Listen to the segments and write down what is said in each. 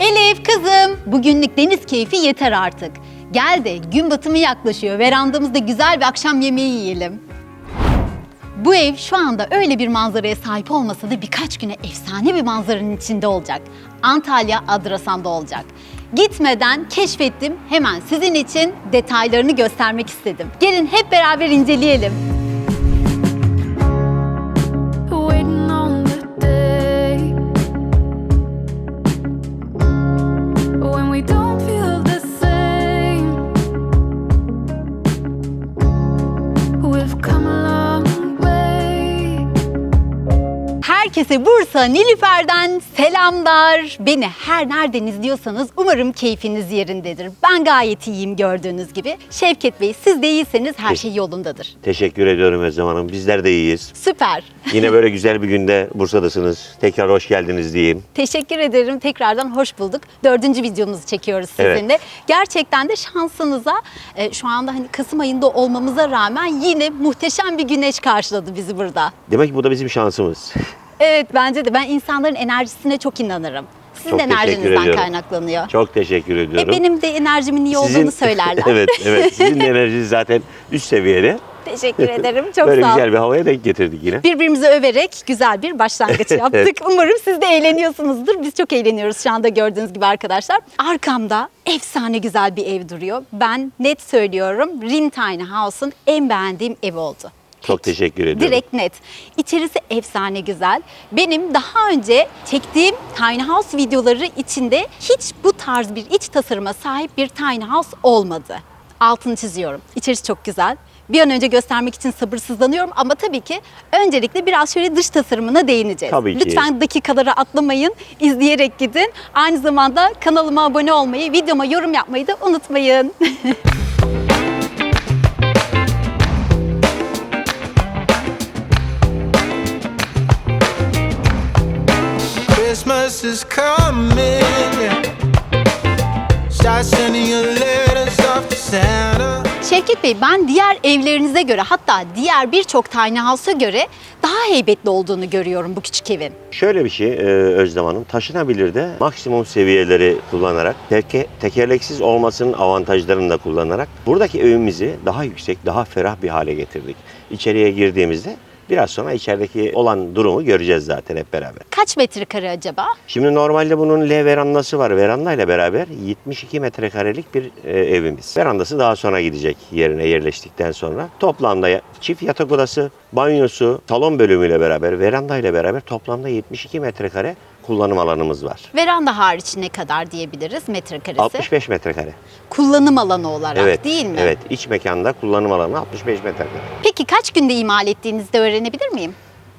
Elif kızım, bugünlük deniz keyfi yeter artık. Gel de gün batımı yaklaşıyor. Verandamızda güzel bir akşam yemeği yiyelim. Bu ev şu anda öyle bir manzaraya sahip olmasa da birkaç güne efsane bir manzaranın içinde olacak. Antalya Adrasan'da olacak. Gitmeden keşfettim. Hemen sizin için detaylarını göstermek istedim. Gelin hep beraber inceleyelim. Herkese Bursa Nilüfer'den selamlar. Beni her nereden izliyorsanız umarım keyfiniz yerindedir. Ben gayet iyiyim gördüğünüz gibi. Şevket Bey siz de iyiyseniz her şey yolundadır. Teşekkür ediyorum Özlem Hanım. Bizler de iyiyiz. Süper. Yine böyle güzel bir günde Bursa'dasınız. Tekrar hoş geldiniz diyeyim. Teşekkür ederim. Tekrardan hoş bulduk. Dördüncü videomuzu çekiyoruz Evet. sizinle. Gerçekten de şansınıza e, şu anda hani Kasım ayında olmamıza rağmen yine muhteşem bir güneş karşıladı bizi burada. Demek ki bu da bizim şansımız. Evet bence de ben insanların enerjisine çok inanırım. Sizin Çok teşekkür enerjinizden ediyorum. kaynaklanıyor. Çok teşekkür E, ediyorum. benim de enerjimin iyi olduğunu söylerler. evet, evet. Sizin de enerjiniz zaten üst seviyede. Teşekkür ederim. Çok böyle sağ olun. güzel bir havaya denk getirdik yine. Birbirimizi överek güzel bir başlangıç yaptık. Umarım siz de eğleniyorsunuzdur. Biz çok eğleniyoruz şu anda gördüğünüz gibi arkadaşlar. Arkamda efsane güzel bir ev duruyor. Ben net söylüyorum Rin Tiny House'un en beğendiğim ev oldu. Çok teşekkür ediyorum. Direkt net. İçerisi efsane güzel. Benim daha önce çektiğim Tiny House videoları içinde hiç bu tarz bir iç tasarıma sahip bir Tiny House olmadı. Altını çiziyorum. İçerisi çok güzel. Bir an önce göstermek için sabırsızlanıyorum ama tabii ki öncelikle biraz şöyle dış tasarımına değineceğiz. Tabii ki. Lütfen dakikaları atlamayın, izleyerek gidin. Aynı zamanda kanalıma abone olmayı, videoma yorum yapmayı da unutmayın. Christmas is coming. yeah. Start sending your letters off to Santa. Şevket Bey ben diğer evlerinize göre hatta diğer birçok tiny house'a göre daha heybetli olduğunu görüyorum bu küçük evin. Şöyle bir şey e, Özlem Hanım. Taşınabilir de maksimum seviyeleri kullanarak, teke, tekerleksiz olmasının avantajlarını da kullanarak buradaki evimizi daha yüksek, daha ferah bir hale getirdik. İçeriye girdiğimizde biraz sonra içerideki olan durumu göreceğiz zaten hep beraber. Kaç metrekare acaba? Şimdi normalde bunun L verandası var. Veranda ile beraber 72 metrekarelik bir e, evimiz. Verandası daha sonra gidecek yerine yerleştikten sonra. Toplamda ya- çift yatak odası, banyosu, salon bölümüyle beraber, veranda ile beraber toplamda 72 metrekare kullanım alanımız var. Veranda hariç ne kadar diyebiliriz metrekaresi? 65 metrekare. Kullanım alanı olarak Evet. değil mi? Evet. iç mekanda kullanım alanı 65 metrekare. Peki kaç günde imal ettiğinizi de öğrenebilir miyim?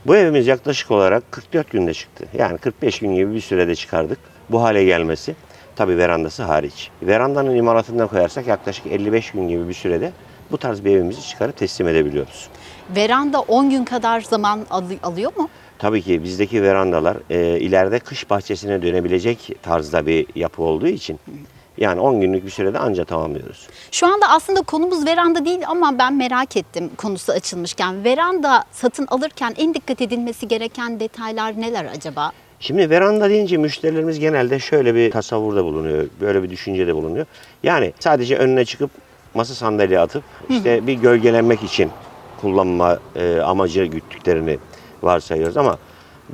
Bu evimiz yaklaşık olarak 44 günde çıktı. Yani 45 gün gibi bir sürede çıkardık. Bu hale gelmesi tabi verandası hariç. Verandanın imalatından koyarsak yaklaşık 55 gün gibi bir sürede bu tarz bir evimizi çıkarıp teslim edebiliyoruz. Veranda 10 gün kadar zaman al- alıyor mu? Tabii ki bizdeki verandalar e, ileride kış bahçesine dönebilecek tarzda bir yapı olduğu için yani 10 günlük bir sürede anca tamamlıyoruz. Şu anda aslında konumuz veranda değil ama ben merak ettim konusu açılmışken. Veranda satın alırken en dikkat edilmesi gereken detaylar neler acaba? Şimdi veranda deyince müşterilerimiz genelde şöyle bir tasavvurda bulunuyor, böyle bir düşüncede bulunuyor. Yani sadece önüne çıkıp masa sandalye atıp işte bir gölgelenmek için kullanma e, amacı güttüklerini varsayıyoruz ama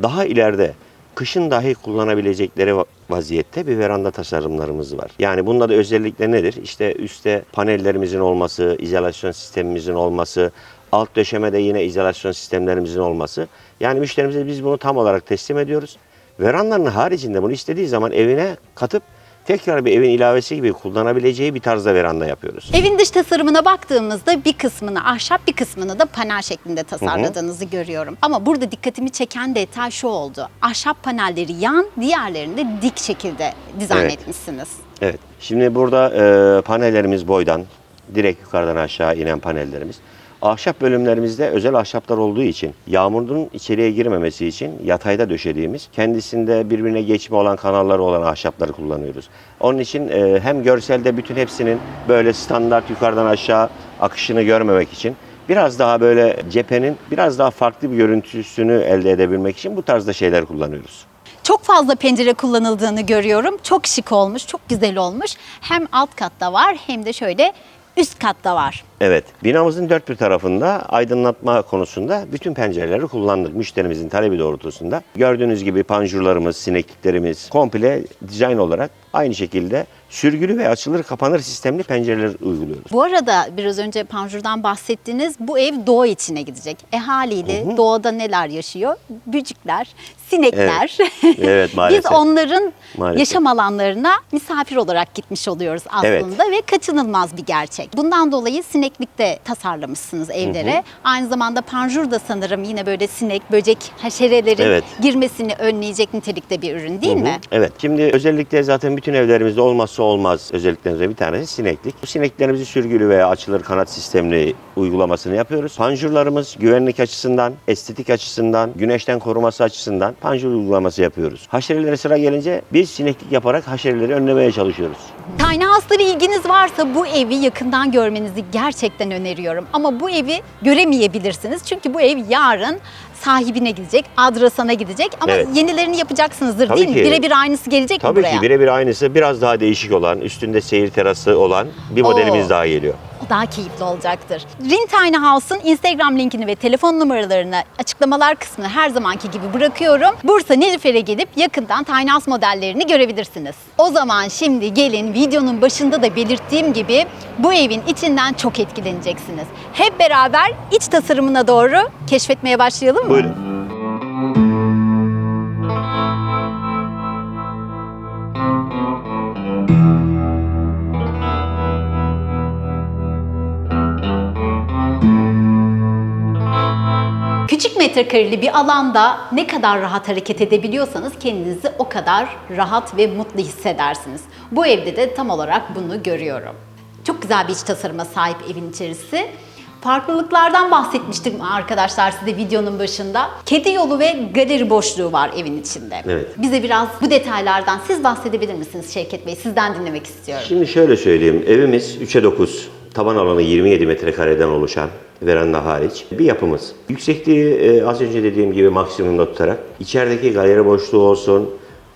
daha ileride kışın dahi kullanabilecekleri va- vaziyette bir veranda tasarımlarımız var. Yani bunda da özellikle nedir? İşte üstte panellerimizin olması, izolasyon sistemimizin olması, alt döşemede yine izolasyon sistemlerimizin olması. Yani müşterimize biz bunu tam olarak teslim ediyoruz. Verandanın haricinde bunu istediği zaman evine katıp tekrar bir evin ilavesi gibi kullanabileceği bir tarzda veranda yapıyoruz. Evin dış tasarımına baktığımızda bir kısmını ahşap bir kısmını da panel şeklinde tasarladığınızı görüyorum. Ama burada dikkatimi çeken detay şu oldu. Ahşap panelleri yan, diğerlerini de dik şekilde dizayn Evet. etmişsiniz. Evet. Şimdi burada e, panellerimiz boydan, direkt yukarıdan aşağı inen panellerimiz. Ahşap bölümlerimizde özel ahşaplar olduğu için yağmurun içeriye girmemesi için yatayda döşediğimiz kendisinde birbirine geçme olan kanalları olan ahşapları kullanıyoruz. Onun için e, hem görselde bütün hepsinin böyle standart yukarıdan aşağı akışını görmemek için biraz daha böyle cephenin biraz daha farklı bir görüntüsünü elde edebilmek için bu tarzda şeyler kullanıyoruz. Çok fazla pencere kullanıldığını görüyorum. Çok şık olmuş, çok güzel olmuş. Hem alt katta var hem de şöyle üst katta var. Evet. Binamızın dört bir tarafında aydınlatma konusunda bütün pencereleri kullandık. Müşterimizin talebi doğrultusunda. Gördüğünüz gibi panjurlarımız, sinekliklerimiz komple dizayn olarak aynı şekilde sürgülü ve açılır kapanır sistemli pencereler uyguluyoruz. Bu arada biraz önce panjurdan bahsettiniz. Bu ev doğa içine gidecek. E haliyle doğada neler yaşıyor? Böcekler, sinekler. Evet. Evet, maalesef. Biz onların Maalesef. yaşam alanlarına misafir olarak gitmiş oluyoruz aslında Evet. ve kaçınılmaz bir gerçek. Bundan dolayı sineklikte tasarlamışsınız evlere. Aynı zamanda panjur da sanırım yine böyle sinek, böcek, haşerelerin Evet. girmesini önleyecek nitelikte bir ürün değil mi? Evet. Şimdi özellikle zaten bütün evlerimizde olmazsa olmaz özelliklerinden bir tanesi sineklik. Bu sineklerimizi sürgülü veya açılır kanat sistemli uygulamasını yapıyoruz. Panjurlarımız güvenlik açısından, estetik açısından, güneşten koruması açısından panjur uygulaması yapıyoruz. Haşerelere sıra gelince biz sineklik yaparak haşereleri önlemeye çalışıyoruz. Tiny House'lara ilginiz varsa bu evi yakından görmenizi gerçekten öneriyorum. Ama bu evi göremeyebilirsiniz. Çünkü bu ev yarın sahibine gidecek, Adrasan'a gidecek. Ama Evet. yenilerini yapacaksınızdır Tabii değil mi? ki. Birebir aynısı gelecek mi Tabii buraya? ki birebir aynısı biraz daha değişik olan, üstünde seyir terası olan bir Oo. modelimiz daha geliyor. O daha keyifli olacaktır. Rin Tiny House'un Instagram linkini ve telefon numaralarını açıklamalar kısmına her zamanki gibi bırakıyorum. Bursa Nilüfer'e gelip yakından Tiny House modellerini görebilirsiniz. O zaman şimdi gelin videonun başında da belirttiğim gibi bu evin içinden çok etkileneceksiniz. Hep beraber iç tasarımına doğru keşfetmeye başlayalım mı? Buyurun. Küçük metrekareli bir alanda ne kadar rahat hareket edebiliyorsanız kendinizi o kadar rahat ve mutlu hissedersiniz. Bu evde de tam olarak bunu görüyorum. Çok güzel bir iç tasarıma sahip evin içerisi. Farklılıklardan bahsetmiştim arkadaşlar size videonun başında. Kedi yolu ve galeri boşluğu var evin içinde. Evet. Bize biraz bu detaylardan siz bahsedebilir misiniz Şevket Bey? Sizden dinlemek istiyorum. Şimdi şöyle söyleyeyim. Evimiz 3'e 9. Taban alanı 27 metrekareden oluşan veranda hariç bir yapımız. Yüksekliği e, az önce dediğim gibi maksimumda tutarak içerideki galeri boşluğu olsun,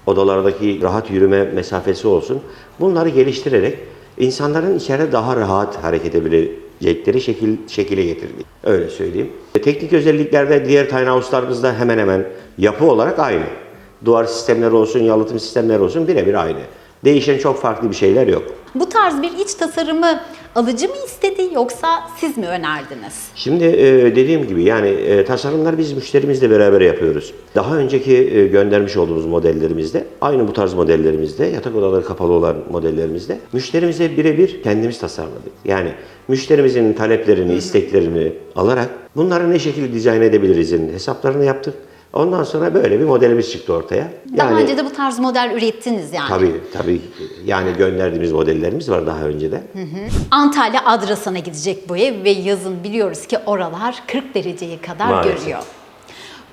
odalardaki rahat yürüme mesafesi olsun. Bunları geliştirerek insanların içeride daha rahat hareket edebilecekleri şekil, şekile getirdik. Öyle söyleyeyim. E, Teknik özelliklerde diğer tiny house'larımızda hemen hemen yapı olarak aynı. Duvar sistemleri olsun, yalıtım sistemleri olsun birebir aynı. Değişen çok farklı bir şeyler yok. Bu tarz bir iç tasarımı alıcı mı istedi yoksa siz mi önerdiniz? Şimdi e, dediğim gibi yani e, tasarımları biz müşterimizle beraber yapıyoruz. Daha önceki e, göndermiş olduğumuz modellerimizde, aynı bu tarz modellerimizde, yatak odaları kapalı olan modellerimizde müşterimize birebir kendimiz tasarladık. Yani müşterimizin taleplerini, isteklerini alarak bunları ne şekilde dizayn edebilirizin hesaplarını yaptık. Ondan sonra böyle bir modelimiz çıktı ortaya. Daha Yani- önce de bu tarz model ürettiniz yani. Tabii tabii. Yani gönderdiğimiz modellerimiz var daha önce de. Antalya Adrasan'a gidecek bu ev ve yazın biliyoruz ki oralar 40 dereceye kadar Maalesef. görüyor.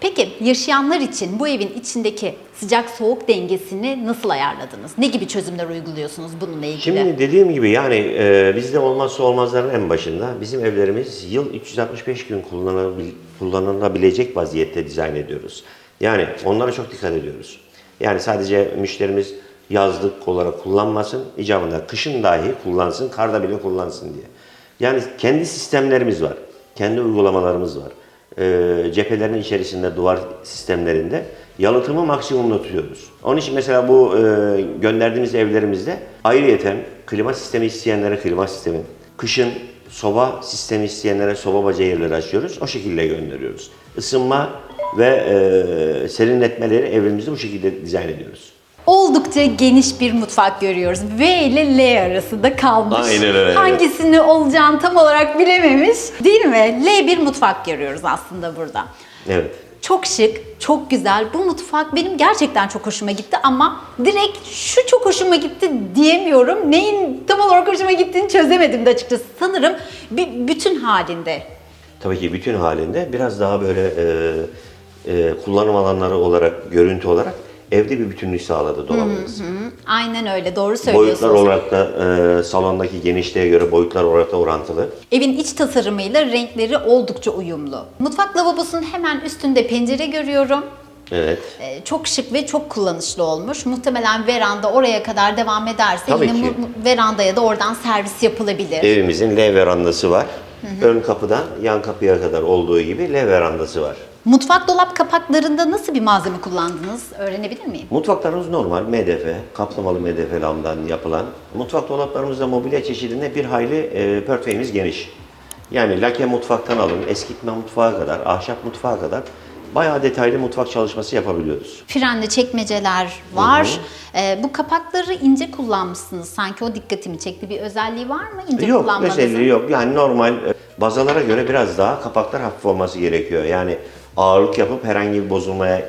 Peki yaşayanlar için bu evin içindeki sıcak soğuk dengesini nasıl ayarladınız? Ne gibi çözümler uyguluyorsunuz bununla ilgili? Şimdi dediğim gibi yani e, bizde olmazsa olmazların en başında bizim evlerimiz yıl 365 gün kullanabil, kullanılabilecek vaziyette dizayn ediyoruz. Yani onlara çok dikkat ediyoruz. Yani sadece müşterimiz yazlık olarak kullanmasın, icabında kışın dahi kullansın, karda bile kullansın diye. Yani kendi sistemlerimiz var, kendi uygulamalarımız var. E, cephelerin içerisinde duvar sistemlerinde yalıtımı maksimumda tutuyoruz. Onun için mesela bu e, gönderdiğimiz evlerimizde ayrıyeten klima sistemi isteyenlere klima sistemi, kışın soba sistemi isteyenlere soba bacayerleri açıyoruz. O şekilde gönderiyoruz. Isınma ve e, serinletmeleri evimizde bu şekilde dizayn ediyoruz. Oldukça geniş bir mutfak görüyoruz. V ile L arasında kalmış. Aynen öyle. Hangisini olacağını tam olarak bilememiş. Değil mi? L bir mutfak görüyoruz aslında burada. Evet. Çok şık, çok güzel. Bu mutfak benim gerçekten çok hoşuma gitti ama direkt şu çok hoşuma gitti diyemiyorum. Neyin tam olarak hoşuma gittiğini çözemedim de açıkçası. Sanırım bir bütün halinde. Tabii ki bütün halinde biraz daha böyle e, e, kullanım alanları olarak, görüntü olarak evde bir bütünlük sağladı dolabımız. Aynen öyle, doğru Boyutlar söylüyorsunuz. olarak da e, salondaki genişliğe göre boyutlar olarak da orantılı. Evin iç tasarımıyla renkleri oldukça uyumlu. Mutfak lavabosunun hemen üstünde pencere görüyorum. Evet. Ee, çok şık ve çok kullanışlı olmuş. Muhtemelen veranda oraya kadar devam ederse Tabii yine ki. verandaya da oradan servis yapılabilir. Evimizin L verandası var. Ön kapıdan yan kapıya kadar olduğu gibi L verandası var. Mutfak dolap kapaklarında nasıl bir malzeme kullandınız? Öğrenebilir miyim? Mutfaklarımız normal MDF, kaplamalı MDF lamdan yapılan. Mutfak dolaplarımızda mobilya çeşidinde bir hayli e, portföyümüz geniş. Yani lake mutfaktan alın, eskitme mutfağa kadar, ahşap mutfağa kadar bayağı detaylı mutfak çalışması yapabiliyoruz. Frenli çekmeceler var. Ee, bu kapakları ince kullanmışsınız. Sanki o dikkatimi çekti. Bir özelliği var mı ince Yok, kullanmanızın? özelliği yok. Yani normal e, bazalara göre biraz daha kapaklar hafif olması gerekiyor. Yani ağırlık yapıp herhangi bir bozulmaya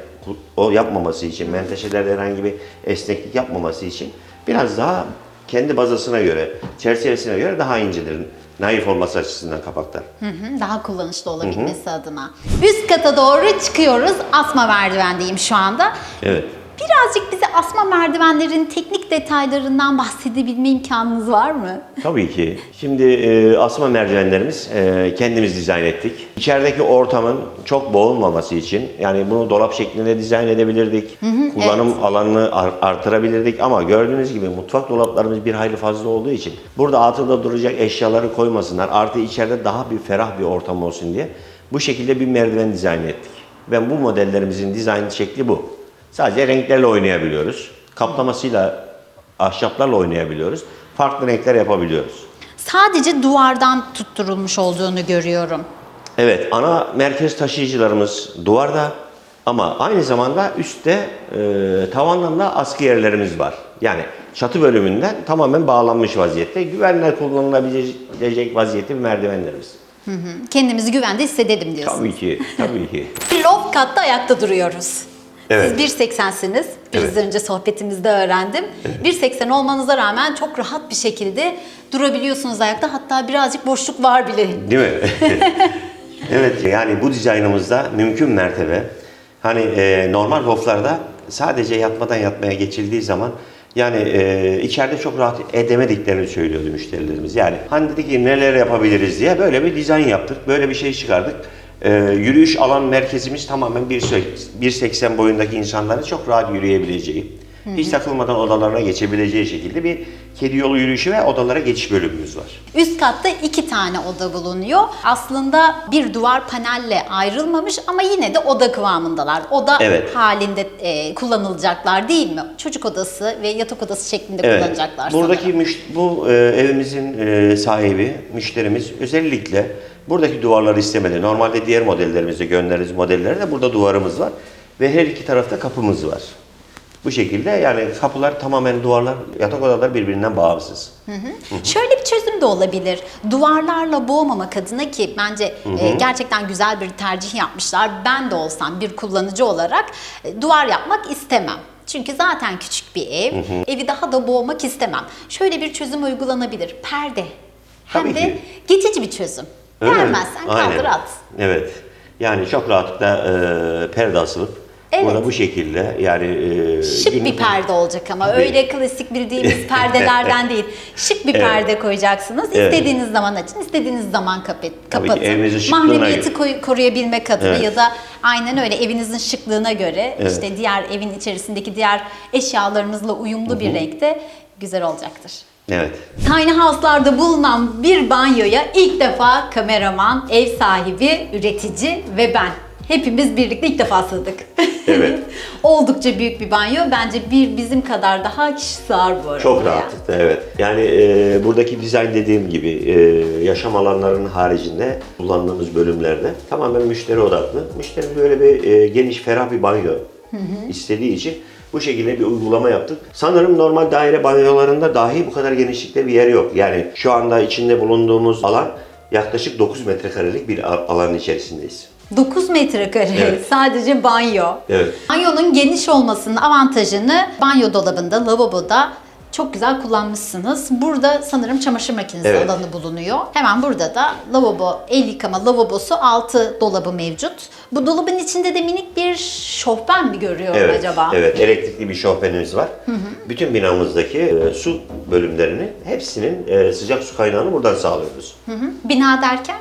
o yapmaması için, menteşelerde herhangi bir esneklik yapmaması için biraz daha kendi bazasına göre, çerçevesine göre daha incedir. Naif olması açısından kapaklar. Hı hı, daha kullanışlı olabilmesi adına. Üst kata doğru çıkıyoruz. Asma merdivendeyim şu anda. Evet. Birazcık bize asma merdivenlerin teknik detaylarından bahsedebilme imkanınız var mı? Tabii ki. Şimdi e, asma merdivenlerimiz e, kendimiz dizayn ettik. İçerideki ortamın çok boğulmaması için yani bunu dolap şeklinde dizayn edebilirdik. Kullanım alanını ar- artırabilirdik ama gördüğünüz gibi mutfak dolaplarımız bir hayli fazla olduğu için burada altında duracak eşyaları koymasınlar. Artı içeride daha bir ferah bir ortam olsun diye bu şekilde bir merdiven dizayn ettik. Ve bu modellerimizin dizayn şekli bu. Sadece renklerle oynayabiliyoruz. Kaplamasıyla ahşaplarla oynayabiliyoruz. Farklı renkler yapabiliyoruz. Sadece duvardan tutturulmuş olduğunu görüyorum. Evet, ana merkez taşıyıcılarımız duvarda ama aynı zamanda üstte e, tavandan da askı yerlerimiz var. Yani çatı bölümünden tamamen bağlanmış vaziyette. Güvenle kullanılabilecek vaziyette bir merdivenlerimiz. Hı hı, Kendimizi güvende hissedelim diyorsun. Tabii ki, tabii ki. Loft katta ayakta duruyoruz. Evet. Siz 1.80'siniz. Biraz Evet. önce sohbetimizde öğrendim. 1.80 olmanıza rağmen çok rahat bir şekilde durabiliyorsunuz ayakta. Hatta birazcık boşluk var bile. Değil mi? evet yani bu dizaynımızda mümkün mertebe hani e, normal loflarda sadece yatmadan yatmaya geçildiği zaman yani e, içeride çok rahat edemediklerini söylüyordu müşterilerimiz. Yani hani dedik ki neler yapabiliriz diye böyle bir dizayn yaptık. Böyle bir şey çıkardık. E, yürüyüş alan merkezimiz tamamen 1.80 boyundaki insanların çok rahat yürüyebileceği, hiç takılmadan odalarına geçebileceği şekilde bir kedi yolu yürüyüşü ve odalara geçiş bölümümüz var. Üst katta iki tane oda bulunuyor. Aslında bir duvar panelle ayrılmamış ama yine de oda kıvamındalar. Oda Evet. halinde e, kullanılacaklar değil mi? Çocuk odası ve yatak odası şeklinde kullanacaklar Buradaki sanırım. bu e, evimizin e, sahibi, müşterimiz özellikle buradaki duvarları istemedi. Normalde diğer modellerimizde gönderdiğimiz modellerde burada duvarımız var ve her iki tarafta kapımız var. Bu şekilde yani kapılar tamamen duvarlar, yatak odaları birbirinden bağımsız. Şöyle bir çözüm de olabilir. Duvarlarla boğmamak adına ki bence e, gerçekten güzel bir tercih yapmışlar. Ben de olsam bir kullanıcı olarak e, duvar yapmak istemem. Çünkü zaten küçük bir ev. Evi daha da boğmak istemem. Şöyle bir çözüm uygulanabilir. Perde. Hem Tabii de ki. geçici bir çözüm. Mi? Beğenmezsen kaldır at. Evet. Yani çok rahatlıkla e, perde asılıp Evet. burada bu şekilde yani e, Şık bir günlük- perde olacak ama Tabii. öyle klasik bildiğimiz perdelerden değil. Şık bir perde koyacaksınız. Evet. İstediğiniz zaman açın, istediğiniz zaman kapı- Tabii ki kapatın. evinizin şıklığına Mahremiyeti göre. koy- koruyabilmek adına Evet. ya da aynen öyle evinizin şıklığına göre Evet. işte diğer evin içerisindeki diğer eşyalarınızla uyumlu bir renkte güzel olacaktır. Evet. Tiny House'larda bulunan bir banyoya ilk defa kameraman, ev sahibi, üretici ve ben. Hepimiz birlikte ilk defa sığdık. Evet. Oldukça büyük bir banyo. Bence bir bizim kadar daha kişi sığar bu arada. Çok rahatlıkla evet. Yani e, buradaki dizayn dediğim gibi e, yaşam alanlarının haricinde kullandığımız bölümlerde tamamen müşteri odaklı. Müşteri böyle bir e, geniş, ferah bir banyo istediği için bu şekilde bir uygulama yaptık. Sanırım normal daire banyolarında dahi bu kadar genişlikte bir yer yok. Yani şu anda içinde bulunduğumuz alan yaklaşık 9 metrekarelik bir alanın içerisindeyiz. 9 metrekare Evet. sadece banyo. Evet. Banyonun geniş olmasının avantajını banyo dolabında, lavaboda çok güzel kullanmışsınız. Burada sanırım çamaşır makinesi Evet. alanı bulunuyor. Hemen burada da lavabo, el yıkama lavabosu, altı dolabı mevcut. Bu dolabın içinde de minik bir şofben mi görüyorum Evet, acaba? evet elektrikli bir şofbenimiz var. Bütün binamızdaki e, su bölümlerini hepsinin e, sıcak su kaynağını buradan sağlıyoruz. Hı hı. Bina derken?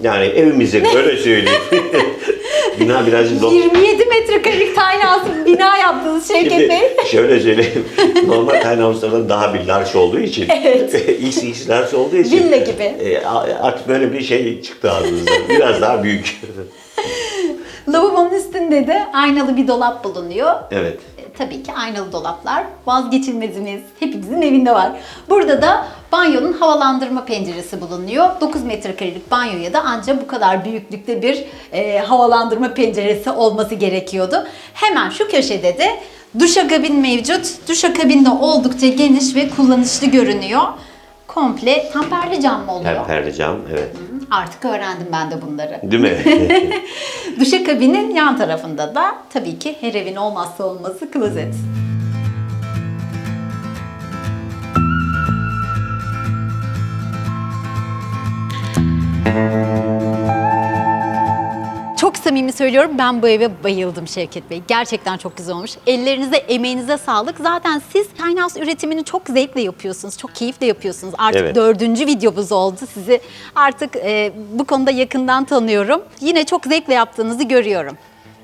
Yani evimizin öyle söyleyeyim. Bina birazcık zor. 27 metrekarelik tiny house bina yaptınız Şevket Bey. şöyle söyleyeyim. Normal tiny house'lardan daha bir large olduğu için. Evet. XX large olduğu için. Villa gibi. e, artık böyle bir şey çıktı ağzımızdan. Biraz daha büyük. Lavabonun üstünde de aynalı bir dolap bulunuyor. evet. Tabii ki aynalı dolaplar vazgeçilmezimiz. Hepimizin evinde var. Burada da banyonun havalandırma penceresi bulunuyor. 9 metrekarelik banyoya da ancak bu kadar büyüklükte bir e, havalandırma penceresi olması gerekiyordu. Hemen şu köşede de duşakabin mevcut. Duşakabin de oldukça geniş ve kullanışlı görünüyor. Komple tamperli cam mı oluyor? Temperli cam. Evet. Artık öğrendim ben de bunları. Değil mi? Duşakabinin yan tarafında da tabii ki her evin olmazsa olmazı klozet. Söylüyorum ben bu eve bayıldım Şevket Bey. Gerçekten çok güzel olmuş. Ellerinize, emeğinize sağlık. Zaten siz house üretimini çok zevkle yapıyorsunuz. Çok keyifle yapıyorsunuz. Artık Evet. dördüncü videomuz oldu. Sizi artık e, bu konuda yakından tanıyorum. Yine çok zevkle yaptığınızı görüyorum.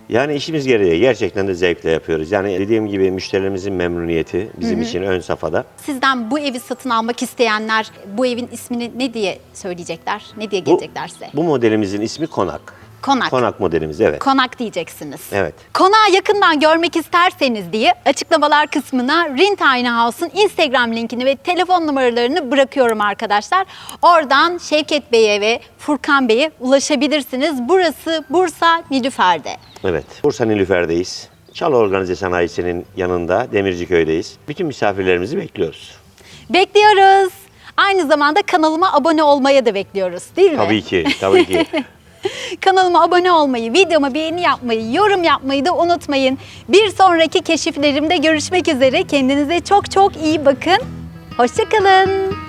Yani işimiz gereği gerçekten de zevkle yapıyoruz. Yani dediğim gibi müşterilerimizin memnuniyeti bizim için ön safhada. Sizden bu evi satın almak isteyenler bu evin ismini ne diye söyleyecekler? Ne diye Bu, gelecekler size? bu modelimizin ismi Konak. Konak. Konak modelimiz evet. Konak diyeceksiniz. Evet. Konağı yakından görmek isterseniz diye açıklamalar kısmına Rin Tiny House'un Instagram linkini ve telefon numaralarını bırakıyorum arkadaşlar. Oradan Şevket Bey'e ve Furkan Bey'e ulaşabilirsiniz. Burası Bursa Nilüfer'de. Evet. Bursa Nilüfer'deyiz. Çal Organize Sanayisi'nin yanında Demirciköy'deyiz. Bütün misafirlerimizi bekliyoruz. Bekliyoruz. Aynı zamanda kanalıma abone olmaya da bekliyoruz değil mi? Tabii ki, tabii ki. Kanalıma abone olmayı, videoma beğeni yapmayı, yorum yapmayı da unutmayın. Bir sonraki keşiflerimde görüşmek üzere. Kendinize çok çok iyi bakın. Hoşçakalın.